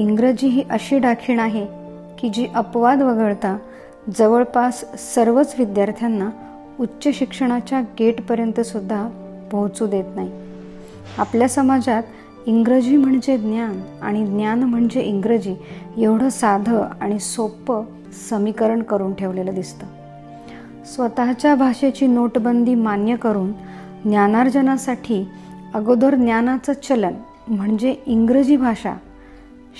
इंग्रजी ही अशी डाखीण आहे की जी अपवाद वगळता जवळपास सर्वच विद्यार्थ्यांना उच्च शिक्षणाच्या गेटपर्यंत सुद्धा पोहोचू देत नाही. आपल्या समाजात इंग्रजी म्हणजे ज्ञान आणि ज्ञान म्हणजे इंग्रजी एवढं साधं आणि सोपं समीकरण करून ठेवलेलं दिसतं. स्वतःच्या भाषेची नोटबंदी मान्य करून ज्ञानार्जनासाठी अगोदर ज्ञानाचं चलन म्हणजे इंग्रजी भाषा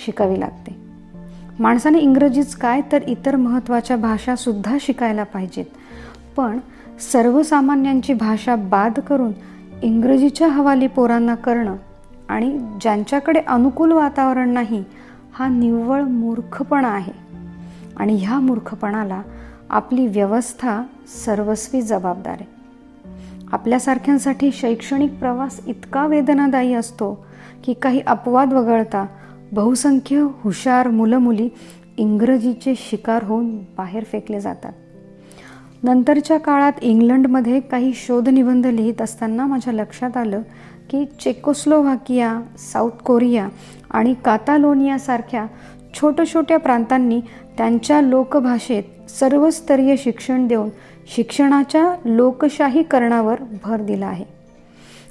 शिकावी लागते. माणसाने इंग्रजीच काय तर इतर महत्त्वाच्या भाषासुद्धा शिकायला पाहिजेत. पण सर्वसामान्यांची भाषा बाद करून इंग्रजीच्या हवाली पोरांना करणं आणि ज्यांच्याकडे अनुकूल वातावरण नाही हा निव्वळ मूर्खपणा आहे. आणि ह्या मूर्खपणाला आपली व्यवस्था सर्वस्वी जबाबदार आहे. आपल्यासारख्यांसाठी शैक्षणिक प्रवास इतका वेदनादायी असतो की काही अपवाद वगळता बहुसंख्य हुशार मुलं मुली इंग्रजीचे शिकार होऊन बाहेर फेकले जातात. नंतरच्या काळात इंग्लंडमध्ये काही शोधनिबंध लिहित असताना माझ्या लक्षात आलं की चेकोस्लोव्हाकिया साऊथ कोरिया आणि कातालोनियासारख्या छोट्या छोट्या प्रांतांनी त्यांच्या लोकभाषेत सर्वस्तरीय शिक्षण देऊन शिक्षणाच्या लोकशाहीकरणावर भर दिला आहे.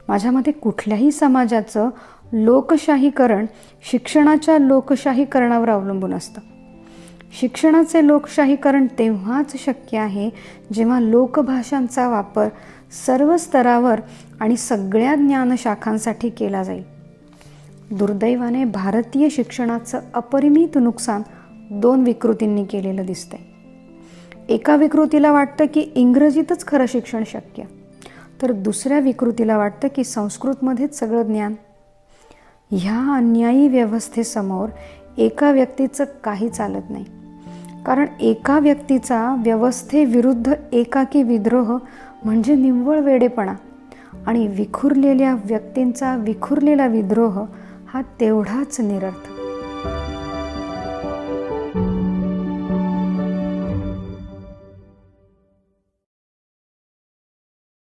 माझ्या मते कुठल्याही समाजाचं लोकशाहीकरण शिक्षणाच्या लोकशाहीकरणावर अवलंबून असतं. शिक्षणाचे लोकशाहीकरण तेव्हाच शक्य आहे जेव्हा लोकभाषांचा वापर सर्व स्तरावर आणि सगळ्या ज्ञानशाखांसाठी केला जाईल. दुर्दैवाने भारतीय शिक्षणाचं अपरिमित नुकसान दोन विकृतींनी केलेलं दिसतंय. एका विकृतीला वाटतं की इंग्रजीतच खरं शिक्षण शक्य तर दुसऱ्या विकृतीला वाटतं की संस्कृतमध्येच सगळं ज्ञान ह्या अन्यायी व्यवस्थेसमोर एका व्यक्तीचं काही चालत नाही. कारण एका व्यक्तीचा व्यवस्थेविरुद्ध एकाकी विद्रोह म्हणजे निव्वळ वेडेपणा आणि विखुरलेल्या व्यक्तींचा विखुरलेला विद्रोह हा तेवढाच निरर्थ